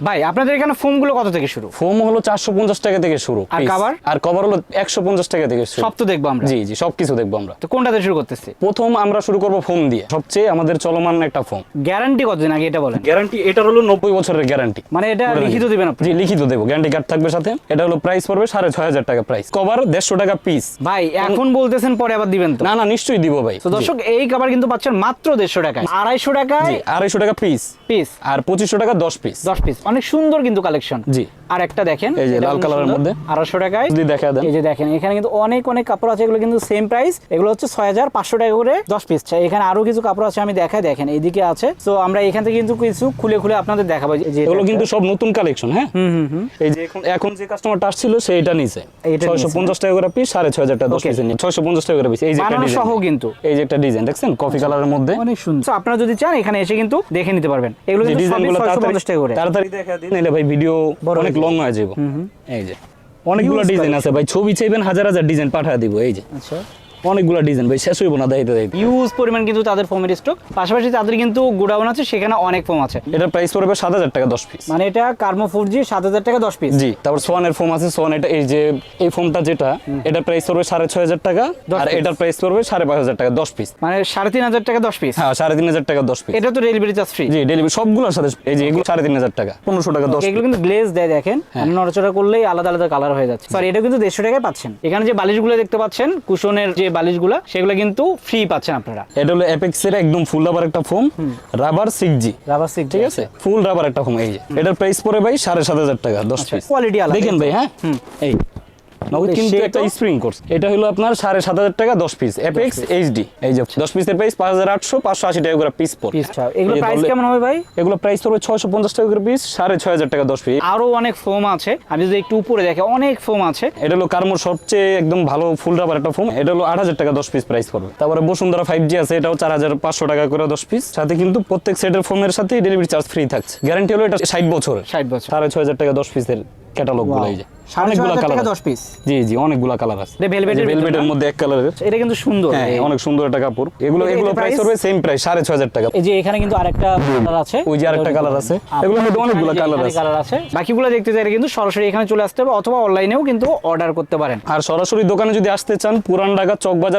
ভাই আপনাদের এখানে ফোমগুলো কত থেকে শুরু? ফোম হলো চারশো পঞ্চাশ টাকা থেকে শুরু। আর cover? আর কভার হলো একশো পঞ্চাশ টাকা থেকে শুরু। সব তো দেখব আমরা। জি জি সবকিছু দেখব আমরা। তো কোনটাতে শুরু করতেছি? প্রথম আমরা শুরু করব ফোম দিয়ে। সবচেয়ে আমাদের চলমান একটা ফোম। গ্যারান্টি কতদিন আগে এটা বলেন? গ্যারান্টি এটার হলো নব্বই বছরের গ্যারান্টি। মানে এটা লিখিত দিবেন আপনি। জি লিখিত দেবো। গ্যারান্টি কার্ড থাকবে সাথে। এটা হলো প্রাইস পড়বে সাড়ে ছয় হাজার টাকা প্রাইস কভার দেড়শো টাকা পিস ভাই এখন বলতেছেন পরে আবার দিবেন তো। না না নিশ্চয়ই দিব ভাই। তো দর্শক এই কভার কিন্তু পাচ্ছেন মাত্র দেড়শো টাকায়। আড়াইশো টাকায় আড়াইশো টাকা পিস পিস আর পঁচিশশো টাকা দশ পিস দশ পিস অনেক সুন্দর কিন্তু কালেকশন। জি। আর একটা দেখেন এই যে এটা লাল কালারের মধ্যে। আড়াইশো টাকায়। যদি দেখা দেন। এই যে দেখেন এখানে কিন্তু অনেক অনেক কাপড় আছে এগুলো কিন্তু সেম প্রাইস এগুলো হচ্ছে ছয় হাজার পাঁচশো টাকা করে দশ পিস এখানে আরও কিছু কাপড় আছে আমি দেখাই দেখেন এইদিকে আছে। তো আমরা এখান থেকে কিন্তু কিছু খুলে খুলে আপনাদের দেখাবো যে এগুলো কিন্তু সব নতুন কালেকশন হ্যাঁ? হুম হুম হুম। এই যে এখন এখন যে কাস্টমারটা আসছিল এইটা ছয়শো নিছে। পঞ্চাশ টাকা করে পিস সাড়ে ছয় হাজার টাকা দশ Okay. পিসের নিয়ে ছয়শো পঞ্চাশ টাকা করে পিস এই যে একটা ডিজাইন সহ কিন্তু। এই যে একটা ডিজাইন দেখছেন? কফি কালারের মধ্যে। অনেক সুন্দর। তো আপনারা যদি চান এখানে এসে কিন্তু দেখে নিতে পারবেন। এগুলো কিন্তু গুলো 650 টাকা করে। তাড়াতাড়ি দেখা দিন। ভাই ভিডিও অনেক লং হয়ে যাব এই যে। অনেকগুলো ডিজাইন আছে ভাই। ছবি চাইবেন হাজার হাজার ডিজাইন পাঠা দিব এই যে। আচ্ছা। অনেকগুলো ডিজাইন ভাই শেষ হইব না দাইতে দাইতে ইউজ পরিমাণ কিন্তু তাদের ফোমের স্টক পাশাপাশি তাদের কিন্তু গোডাউন আছে সেখানে অনেক ফোম আছে। এটার প্রাইস পড়বে সাত হাজার টাকা দশ পিস মানে এটা কার্মো ফোর জি সাত হাজার টাকা দশ পিস জি তারপর সোয়ানের ফোম আছে সোয়ান এটা এই যে এই ফোমটা যেটা এটার প্রাইস পড়বে সাড়ে ছয় হাজার টাকা আর এটার প্রাইস পড়বে সাড়ে পাঁচ হাজার টাকা দশ পিস মানে সাড়ে তিন হাজার টাকা দশ পিস হ্যাঁ সাড়ে তিন হাজার টাকা দশ পিস এটা তো ডেলিভারি চার্জ ফ্রি জি ডেলিভারি সবগুলোর সাথে এই যে এগুলো সাড়ে তিন হাজার টাকা পনেরোশো টাকা দশ এগুলো কিন্তু গ্লেজ দেয় দেখেন। হ্যাঁ। নড়াচড়া করলেই আলাদা আলাদা কালার হয়ে যাচ্ছে। সরি এটা কিন্তু দেড়শো টাকায় পাচ্ছেন। এখানে যে বালিশগুলো দেখতে পাচ্ছেন কুশনের যে বালিশগুলো সেগুলো কিন্তু ফ্রি পাচ্ছেন আপনারা। এটা হলো অ্যাপেক্সের একদম ফুল রাবার একটা foam rubber six G rubber six ঠিক আছে? ফুল রাবার একটা ফোম এই যে। এটার প্রাইস পড়ে ভাই সাড়ে সাত হাজার টাকা দশ আচ্ছা, পিস কোয়ালিটি আলাদা। দেখেন ভাই হ্যাঁ? এই। নগদ বেশ, কিন্তু একটা স্প্রিং কোর্স এটা হলো আপনার সাড়ে সাত হাজার টাকা দশ পিস অ্যাপেক্স এইচডি এই যে দশ পিসের প্রাইস পাঁচ হাজার আটশো পাঁচশো আশি টাকা করে পিস পড়ে। এগুলো প্রাইস কেমন হবে ভাই? এগুলো প্রাইস পড়বে ছয়শো পঞ্চাশ টাকা করে পিস সাড়ে ছয় হাজার টাকা দশ পিস আরও অনেক ফোম আছে। আমি যদি একটু উপরে দেখে অনেক ফোম আছে। এটা হলো কার্মোর সবচেয়ে একদম ভালো ফুল রাবার একটা ফোম এটা হলো আট হাজার টাকা দশ পিস প্রাইস পড়বে। তারপরে বসুন্ধরা ফাইভ জি আছে এটাও চার হাজার পাঁচশো টাকা করে দশ পিস সাথে কিন্তু প্রত্যেক সেটের ফোমের সাথে ডেলিভারি চার্জ ফ্রি থাকছে। গ্যারান্টি হলো এটা ষাট বছর ষাট বছর। সাড়ে ছয় হাজার টাকা দশ পিসের ক্যাটালগগুলো এই যে। সাড়ে ছয় অনেকগুলো কালার পিস জি জি অনেকগুলো কালার আছে। এটা velvet এর ভেলভেটের মধ্যে এক কালারের এটা কিন্তু সুন্দর। অনেক সুন্দর একটা কাপড়। এগুলো এগুলো প্রাইস হবে সেম প্রাইস সাড়ে ছয় হাজার টাকা। এই যে এখানে কিন্তু আরেকটা কালার আছে। ওই যে আরেকটা কালার আছে। এগুলোর মধ্যে অনেকগুলো কালার আছে। কালার আছে। বাকিগুলো দেখতে চাইলে কিন্তু সরাসরি এখানে চলে আসতে হবে অথবা অনলাইনেও কিন্তু অর্ডার করতে পারেন। আর সরাসরি দোকানে যদি আসতে চান পুরান ঢাকা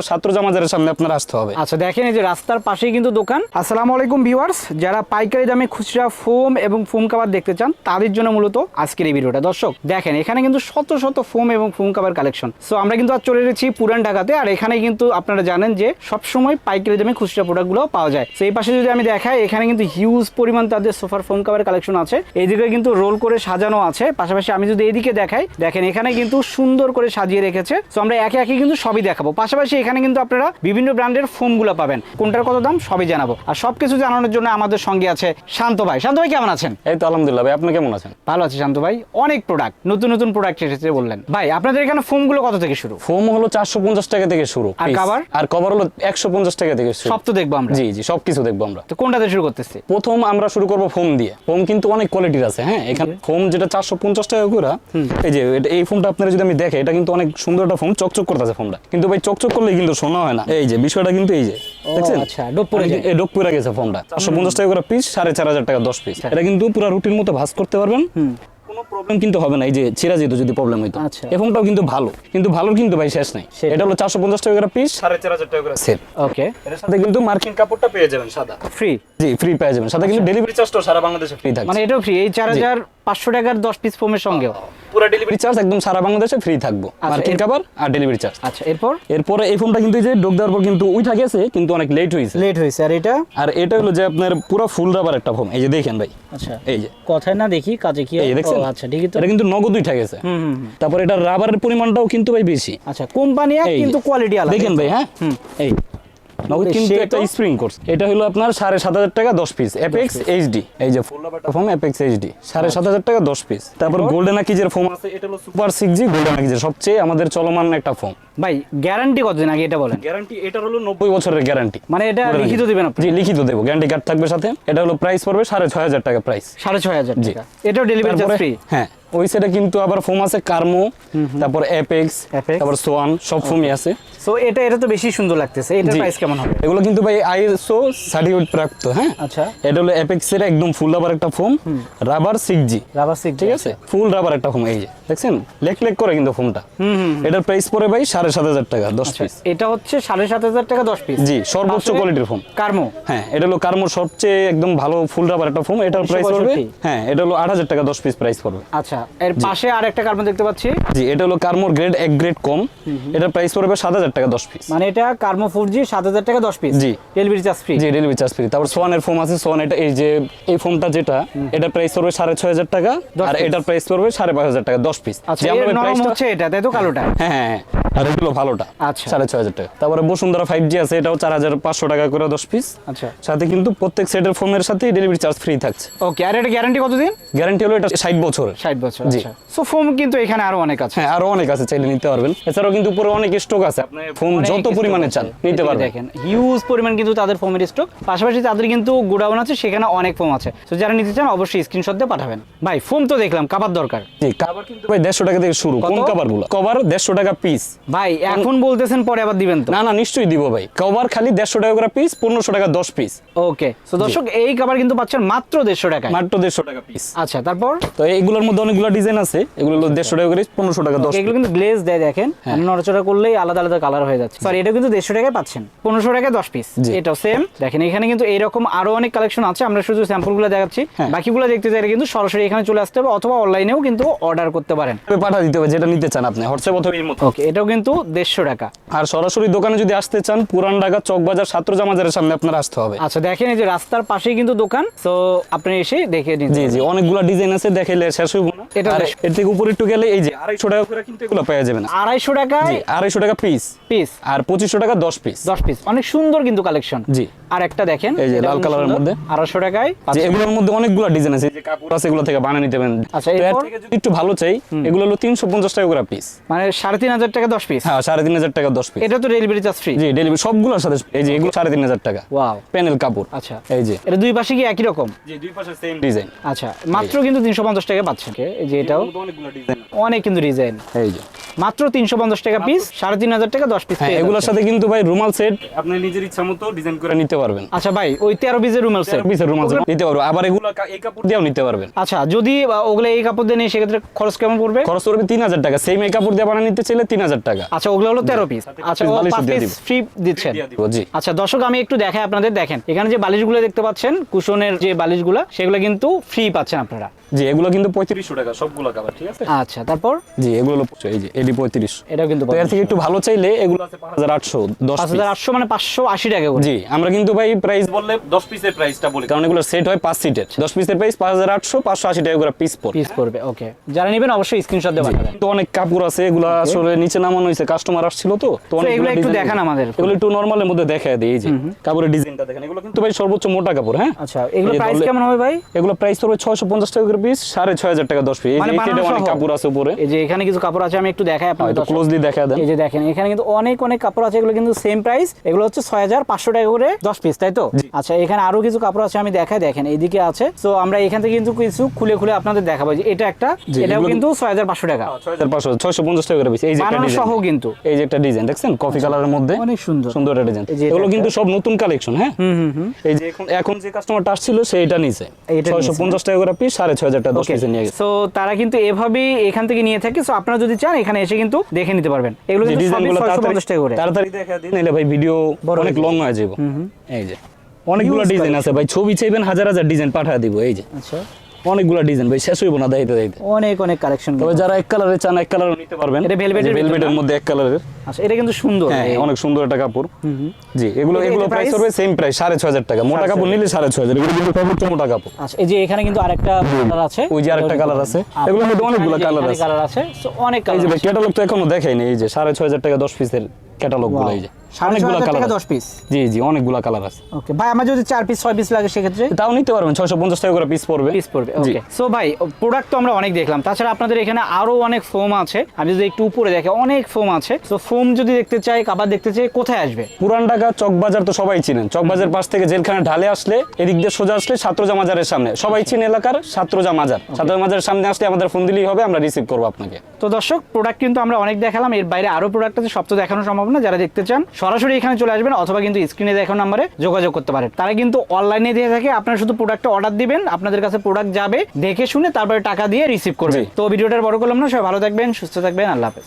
ছাত্র জামাজারের সামনে আপনার আসতে হবে। আচ্ছা দেখেন এই যে রাস্তার পাশেই কিন্তু দোকান। আসসালামু আলাইকুম ভিউয়ার্স যারা পাইকারি দামে খুচরা ফোম এবং ফোম কাভার দেখতে চান তাদের জন্য মূলত আজকের এই ভিডিওটা দর্শক দেখেন এখানে কিন্তু শত শত ফোম এবং ফোম কাভার কালেকশন সো আমরা কিন্তু আজ চলে এসেছি পুরান ঢাকাতে আর এখানে কিন্তু আপনারা জানেন যে সবসময় পাইকারি দামে খুচরা প্রোডাক্টগুলো পাওয়া যায়। তো এই পাশে যদি আমি দেখাই এখানে কিন্তু হিউজ পরিমাণ তাদের সোফার ফোম কাভার কালেকশন আছে। এইদিকে কিন্তু রোল করে সাজানো আছে। পাশাপাশি আমি যদি এইদিকে দেখাই দেখেন এখানে কিন্তু সুন্দর করে সাজিয়ে রেখেছে। তো আমরা একে একে কিন্তু সবই দেখাবো। পাশাপাশি এখানে কিন্তু আপনারা বিভিন্ন ব্র্যান্ডের ফোমগুলো পাবেন। কোনটার কত দাম সবই জানাব। আর সবকিছু জানানোর জন্য আমাদের সঙ্গে আছে শান্ত ভাই। শান্ত ভাই কেমন আছেন? এই তো আলহামদুলিল্লাহ ভাই আপনি কেমন আছেন? ভালো আছে শান্ত ভাই। অনেক প্রোডাক্ট নতুন নতুন প্রোডাক্ট এসেছে বললেন। ভাই আপনাদের এখানে ফোমগুলো কত থেকে শুরু? ফোম হলো চারশো পঞ্চাশ টাকা থেকে শুরু আর cover? আর কভার হলো একশো পঞ্চাশ টাকা থেকে শুরু। সব তো দেখব আমরা। জি জি সবকিছু দেখব আমরা। তো কোনটাতে শুরু করতেছি? প্রথম আমরা শুরু করব ফোম দিয়ে। ফোম কিন্তু অনেক কোয়ালিটির আছে হ্যাঁ? এখানে ফোম যেটা চারশো পঞ্চাশ টাকা করে এই যে এই ফোমটা আপনারা যদি আমি দেখে এটা কিন্তু অনেক সুন্দর একটা ফোম চকচক করতেছে ফোমটা কিন্তু ভাই চকচক করলে কিন্তু শোনা হয় না। এই যে বিষয়টা কিন্তু এই যে দেখছেন? আচ্ছা, ডোপ এই ডোপ পড়ে গেছে ফোমটা চারশো পঞ্চাশ টাকা করে পিস সাড়ে চার হাজার টাকা দশ পিস এটা কিন্তু পুরো রুটির মতো ভাস করতে পারবেন। কোনো প্রবলেম কিন্তু হবে না এই যে ছিঁড়া যেত যদি প্রবলেম হইতো। আচ্ছা। এই কিন্তু ভালো কিন্তু ভালোর কিন্তু ভাই শেষ নাই। এটা হলো চারশো পঞ্চাশ টাকা করে পিস সাড়ে চার হাজার টাকা করে সেট ওকে এর সাথে কিন্তু মার্কিন কাপড়টা পেয়ে যাবেন সাদা। ফ্রি জি ফ্রি পেয়ে যাবেন। সাদা কিন্তু ডেলিভারি চার্জটাও সারা বাংলাদেশে ফ্রি থাকে মানে এটাও ফ্রি এই চার হাজার পাঁচশো টাকার দশ পিস ফোমের সঙ্গেও। পুরো ডেলিভারি চার্জ একদম সারা বাংলাদেশে ফ্রি থাকব। মার্কিং এর- কাপড় আর ডেলিভারি চার্জ আচ্ছা এরপর? এরপরে এই ফোনটা কিন্তু এই যে ডোক দেওয়ার পর কিন্তু উঠা গেছে কিন্তু অনেক লেট হয়েছে। লেট হয়েছে আর এটা? আর এটা হলো যে আপনার পুরো ফুল রাবার একটা ফোন এই যে দেখেন ভাই। আচ্ছা। এই যে। কথায় না দেখি কাজে কি এই দেখছেন? আচ্ছা ঠিকই তো। এটা কিন্তু নগদ উঠা গেছে হুম। তারপর এটা রাবারের পরিমাণটাও কিন্তু ভাই বেশি। আচ্ছা কোম্পানি। কিন্তু কোয়ালিটি আলাদা। দেখেন ভাই হ্যাঁ? এই। নগদ কিন্তু একটা স্প্রিং কোর্স এটা হলো আপনার সাড়ে সাত হাজার টাকা দশ পিস এপেক্স এইচডি এই যে ফুল রাবারটা ফোম এপেক্স এইচডি সাড়ে সাত হাজার টাকা দশ পিস তারপর গোল্ডেন আকিজের ফোম আছে এটা হলো সুপার সিক্স জি গোল্ডেন আকিজের সবচেয়ে আমাদের চলমান একটা ফোম ভাই গ্যারান্টি কতদিন আগে এটা বলেন? গ্যারান্টি এটার হলো নব্বই বছরের গ্যারান্টি মানে এটা লিখিত দিবেন আপনি? জি লিখিত দেবো। গ্যারান্টি কার্ড থাকবে সাথে। এটা হলো প্রাইস পড়বে সাড়ে ছয় হাজার টাকা প্রাইস সাড়ে ছয় হাজার জি। টাকা। এটাও ডেলিভারি ফ্রি হ্যাঁ। ওই সাইডে কিন্তু আবার ফোম আছে কার্মো তারপর অ্যাপেক্স তারপর সোয়ান সব ফোমই আছে। সো এটা এটা তো বেশি সুন্দর লাগতেছে। এটার প্রাইস কেমন হবে? এগুলো কিন্তু ভাই আইএসও সার্টিফিকেট প্রাপ্ত হ্যাঁ? আচ্ছা। এটা হলো অ্যাপেক্সের একদম ফুল রাবার একটা foam rubber six G rubber six ঠিক আছে? ফুল রাবার একটা ফোম এই যে দেখছেন? লেক লেক করে কিন্তু ফোমটা হুম হুম এটার প্রাইস পড়ে ভাই সাড়ে সাত হাজার টাকা দশ আচ্ছা। পিস এটা হচ্ছে সাড়ে সাত হাজার টাকা দশ পিস জি সর্বোচ্চ কোয়ালিটির ফোম কার্মো হ্যাঁ এটা হলো কার্মোর সবচেয়ে একদম ভালো ফুল রাবার একটা ফোম এটার প্রাইস পড়বে হ্যাঁ এটা হলো আট হাজার টাকা দশ পিস প্রাইস পড়বে। আচ্ছা। এর পাশে আর একটা কার্বন দেখতে পাচ্ছি। জি এটা হলো কার্মোর গ্রেড এক গ্রেড কম। প্রাইস পড়বে সাত হাজার টাকা দশ পিস মানে এটা কার্মো ফোর জি সাত হাজার টাকা দশ পিস জি। ডেলিভারি চার্জ ফ্রি জি ডেলিভারি চার্জ ফ্রি তারপর সোয়ানের ফোম আছে সোয়ান এটা এই যে এই ফোমটা যেটা প্রাইস পড়বে সাড়ে ছয় হাজার টাকা আর এটার প্রাইস পড়বে সাড়ে পাঁচ হাজার টাকা দশ পিস আচ্ছা নরম হচ্ছে এটা তাই তো কালোটা? হ্যাঁ হ্যাঁ হ্যাঁ। আর এগুলো ভালোটা আচ্ছা। সাড়ে ছয় হাজার টাকা। তারপরে বসুন্ধরা ফাইভ জি আছে এটাও চার হাজার পাঁচশো টাকা করে দশ পিস আচ্ছা। সাথে কিন্তু প্রত্যেক সেটের ফোমের সাথে ডেলিভারি চার্জ ফ্রি থাকছে। ওকে আর এটা গ্যারান্টি কতদিন? গ্যারান্টি হলো এটা ষাট বছর ষাট বছর আচ্ছা। সো ফোম কিন্তু এখানে আরও অনেক আছে। হ্যাঁ আরও অনেক আছে চাইলে নিতে পারবেন। এছাড়াও কিন্তু উপরে অনেক স্টক আছে। আপনি ফোন অনেক যত পরিমাণে চান নিতে পারবেন। দেখেন হিউজ পরিমাণ কিন্তু তাদের ফোমের স্টক পাশাপাশি তাদের কিন্তু গোডাউন আছে সেখানে অনেক ফোম আছে। তো যারা নিতে চান অবশ্যই স্ক্রিনশট দিয়ে পাঠাবেন। ভাই ফোম তো দেখলাম কাবার দরকার। জি কভার কিন্তু ভাই দেড়শো টাকা থেকে শুরু। কোন কভারগুলো কভার দেড়শো টাকা পিস ভাই এখন বলতেছেন পরে আবার দিবেন তো। না না নিশ্চয়ই দিব ভাই। কভার খালি দেড়শো টাকা করে পিস পনেরোশো টাকা দশ পিস ওকে তো দর্শক এই কাবার কিন্তু পাচ্ছেন মাত্র দেড়শো টাকায়। মাত্র দেড়শো টাকা পিস আচ্ছা তারপর? তো এইগুলোর মধ্যে অনেকগুলো ডিজাইন আছে এগুলো হলো দেড়শো টাকা করে পনেরোশো টাকা দশ এগুলো কিন্তু গ্লেজ দেয় দেখেন। হ্যাঁ। নড়াচড়া করলেই আলাদা আলাদা কালার হয়ে যাচ্ছে। সরি এটা কিন্তু দেড়শো টাকায় পাচ্ছেন। পনেরোশো টাকায় দশ পিস। এটাও সেম দেখেন এখানে কিন্তু এইরকম আরও অনেক কালেকশন আছে। আমরা শুধু স্যাম্পলগুলো দেখাচ্ছি। হ্যাঁ। বাকিগুলো দেখতে চাইলে কিন্তু সরাসরি এখানে চলে আসতে হবে অথবা অনলাইনেও কিন্তু অর্ডার করতে পারেন। পাঠা দিতে হবে যেটা নিতে চান আপনি। হোয়াটসঅ্যাপ অথবা এর ওকে এটাও কিন্তু দেড়শো টাকা। আর সরাসরি দোকানে যদি আসতে চান পুরান ঢাকা চকবাজার ছাত্র জামাজারের সামনে আপনার আসতে হবে। আচ্ছা দেখেন এই যে রাস্তার পাশেই কিন্তু দোকান। তো আপনি এসে দেখে নিন। জি জি অনেকগুলো ডিজাইন আছে দেখাইলে শেষ হইব না। এটা এর থেকে উপরে একটু গেলে এই যে আড়াইশো টাকা করে কিন্তু এগুলো পাওয়া যাবে না। আড়াইশো টাকা আড়াইশো টাকা পিস পিস আর পঁচিশশো টাকা দশ পিস দশ পিস অনেক সুন্দর কিন্তু কালেকশন জি। আর একটা দেখেন এই যে লাল কালারের মধ্যে। আড়াইশো টাকায় এগুলোর মধ্যে অনেকগুলো ডিজাইন আছে। যে কাপড় আছে এগুলো থেকে বানিয়ে নিতে পারেন। আচ্ছা, এর থেকে যদি একটু ভালো চাই এগুলো হলো তিনশো পঞ্চাশ টাকা করে পিস মানে সাড়ে তিন হাজার টাকা দশ পিস হ্যাঁ সাড়ে তিন হাজার টাকা দশ পিস এটা তো ডেলিভারি চার্জ ফ্রি জি ডেলিভারি সবগুলোর সাথে এই যে এগুলো সাড়ে তিন হাজার টাকা। ওয়াও প্যানেল কাপড়। আচ্ছা। এই যে। এটা দুই পাশে কি একই রকম? জি দুই পাশে সেম ডিজাইন আচ্ছা মাত্র কিন্তু তিনশো পঞ্চাশ টাকা পাচ্ছেন। এই যে এটাও। অনেক কিন্তু ডিজাইন এই যে। মাত্র তিনশো পঞ্চাশ টাকা পিস সাড়ে তিন হাজার টাকা দশ পিস হ্যাঁ এগুলোর সাথে কিন্তু ভাই রুমাল সেট আপনি নিজের ইচ্ছা মতো ডিজাইন করে নিতে পারবেন। আচ্ছা ভাই ওই তেরো পিসের রুমাল সেট পিসের রুমাল সেট নিতে পারবেন আবার এগুলো এই কাপড় দিয়েও নিতে পারবেন। আচ্ছা যদি ওগুলো এই কাপড় দিয়ে নেই সেক্ষেত্রে খরচ কেমন পড়বে? খরচ করবে তিন হাজার টাকা। সেম এই কাপড় দিয়ে বানিয়ে নিতে চাইলে তিন হাজার টাকা। আচ্ছা ওগুলো হলো তেরো পিস আচ্ছা পিস। ফ্রি দিচ্ছেন। আচ্ছা দর্শক আমি একটু দেখাই আপনাদের দেখেন। এখানে যে বালিশগুলো দেখতে পাচ্ছেন কুশনের যে বালিশগুলো সেগুলো কিন্তু ফ্রি পাচ্ছেন আপনারা। জি এগুলো কিন্তু পঁয়ত্রিশশো টাকা সবগুলো কাবার ঠিক আছে? আচ্ছা তারপর? জি এগুলো হলো এই যে এডি পঁয়ত্রিশ। এটাও কিন্তু এর থেকে একটু ভালো চাইলে এগুলো আছে পাঁচ হাজার আটশো দশ হাজার আটশো মানে পাঁচশো আশি টাকা করে। জি আমরা কিন্তু ভাই প্রাইস বললে দশ পিসের প্রাইসটা বলি। কারণ এগুলো সেট হয় পাঁচ সিটের দশ পিসের প্রাইস পাঁচ হাজার আটশো পাঁচশো আশি টাকা করে পিস পড়ে পিস করবে ওকে যারা নেবেন অবশ্যই স্ক্রিনশট দিয়ে পাঠাবেন। কিন্তু অনেক কাপড় আছে এগুলো আসলে নিচে নামানো হয়েছে কাস্টমার আসছিল তো তো অনেকগুলো এগুলো একটু দেখান আমাদের। এগুলো একটু নরমালের মধ্যে দেখায় দিই এই যে কাপড়ের ডিজাইনটা দেখেন। এগুলো কিন্তু ভাই সর্বোচ্চ মোটা কাপড় হ্যাঁ? আচ্ছা এগুলো প্রাইস কেমন হবে ভাই? এগুলো প্রাইস পড়বে ছয়শো পঞ্চাশ টাকা করে পিস সাড়ে ছয় হাজার টাকা দশ পিস। মানে অনেক কাপড় আছে উপরে। এই যে এখানে কিছু কাপড় আছে আমি একটু দেখাই দর্শক। ক্লোজলি দেখা দেন। এই যে দেখেন এখানে কিন্তু অনেক অনেক কাপড় আছে এগুলো কিন্তু সেম প্রাইস এগুলো হচ্ছে ছয় হাজার পাঁচশো টাকা করে দশ পিস তাই তো? আচ্ছা এখানে আরও কিছু কাপড় আছে আমি দেখাই দেখেন এইদিকে আছে। তো আমরা এখান থেকে কিন্তু কিছু খুলে খুলে আপনাদের দেখাবো। যে এটা একটা এটাও কিন্তু ছয় হাজার পাঁচশো টাকা। হাজার পাঁচশো ছয়শো পঞ্চাশ টাকা করে পিস এই যে সহ কিন্তু। এই যে একটা ডিজাইন দেখছেন? কফি কালারের মধ্যে। অনেক সুন্দর। সুন্দর একটা ডিজাইন এগুলো কিন্তু সব নতুন কালেকশন হ্যাঁ? হুম হুম হুম। এই যে এখন যে কাস্টমারটা আসছিল সেইটা নিছে। এইটা ছয়শো পঞ্চাশ টাকা করে পিস সাড়ে হাজার টাকা দশ পিসে নিয়ে গেছে। সো তারা কিন্তু এভাবেই এখান থেকে নিয়ে থাকে সো আপনারা যদি চান এখানে এসে কিন্তু দেখে নিতে পারবেন। এগুলো কিন্তু সবই 650 টাকা করে। তাড়াতাড়ি দেখা দিন নাহলে ভাই ভিডিও অনেক লং হয়ে যাবে। এই যে অনেকগুলো ডিজাইন আছে ভাই ছবি চাইবেন হাজার হাজার ডিজাইন পাঠিয়ে দিব এই যে। আচ্ছা। অনেকগুলো ডিজাইন ভাই শেষ হইব না দাইতে দাইতে অনেক অনেক কালেকশন তবে যারা এক কালারে চান এক কালারও নিতে পারবেন। এটা ভিতর ভেলভেটের মধ্যে এক কালারের আচ্ছা এটা কিন্তু সুন্দর হ্যাঁ অনেক সুন্দর একটা কাপড়। জি এগুলো এগুলো প্রাইস হবে সেম প্রাইস সাড়ে ছয় হাজার টাকা। মোটা কাপড় নিলে সাড়ে ছয় হাজার এগুলো কিন্তু সর্বোচ্চ মোটা কাপড়। আচ্ছা এই যে এখানে কিন্তু আরেকটা কালার আছে। ওই যে আরেকটা কালার আছে। এগুলোর মধ্যে অনেকগুলো কালার আছে। কালার আছে সো অনেক এই কালার যে ক্যাটালগ তো এখনও দেখাই এই যে সাড়ে ছয় হাজার টাকা দশ পিসের ক্যাটালগগুলো এই যে। অনেকগুলো কালার দশ পিস জি জি অনেকগুলো কালার আছে। ওকে ভাই আমার যদি চার পিস ছয় পিস লাগে সেক্ষেত্রে? তাও নিতে পারবেন ছয়শো পঞ্চাশ টাকা করে পিস পড়বে। পিস পড়বে ওকে সো ভাই প্রোডাক্ট তো আমরা অনেক দেখলাম। তাছাড়া আপনাদের এখানে আরও অনেক ফোম আছে। আমি যদি একটু উপরে দেখে অনেক ফোম আছে। তো ফোম যদি দেখতে চাই কাবার দেখতে চাই কোথায় আসবে? পুরান ঢাকা চকবাজার তো সবাই চিনেন। চকবাজার পাশ থেকে জেলখানা ঢালে আসলে এদিক দিয়ে সোজা আসলে সাত্রজা মাজারের সামনে। সবাই চিনে এলাকার সাত্রজা মাজার। সাত্রজা মাজারের সামনে আসলে আমাদের ফোন দিলেই হবে আমরা রিসিভ করব আপনাকে। তো দর্শক প্রোডাক্ট কিন্তু আমরা অনেক দেখালাম। এর বাইরে আরও প্রোডাক্ট আছে সব তো দেখানো সম্ভব না যারা দেখতে চান সরাসরি এখানে চলে আসবেন অথবা কিন্তু স্ক্রিনে দেখানো নাম্বারে যোগাযোগ করতে পারেন। তারা কিন্তু অনলাইনে দিয়ে থাকে আপনারা শুধু প্রোডাক্টটা অর্ডার দিবেন আপনাদের কাছে প্রোডাক্ট যাবে দেখে শুনে তারপরে টাকা দিয়ে রিসিভ করবে। তো ভিডিওটার বড় করলাম না সবাই ভালো থাকবেন সুস্থ থাকবেন আল্লাহ হাফেজ।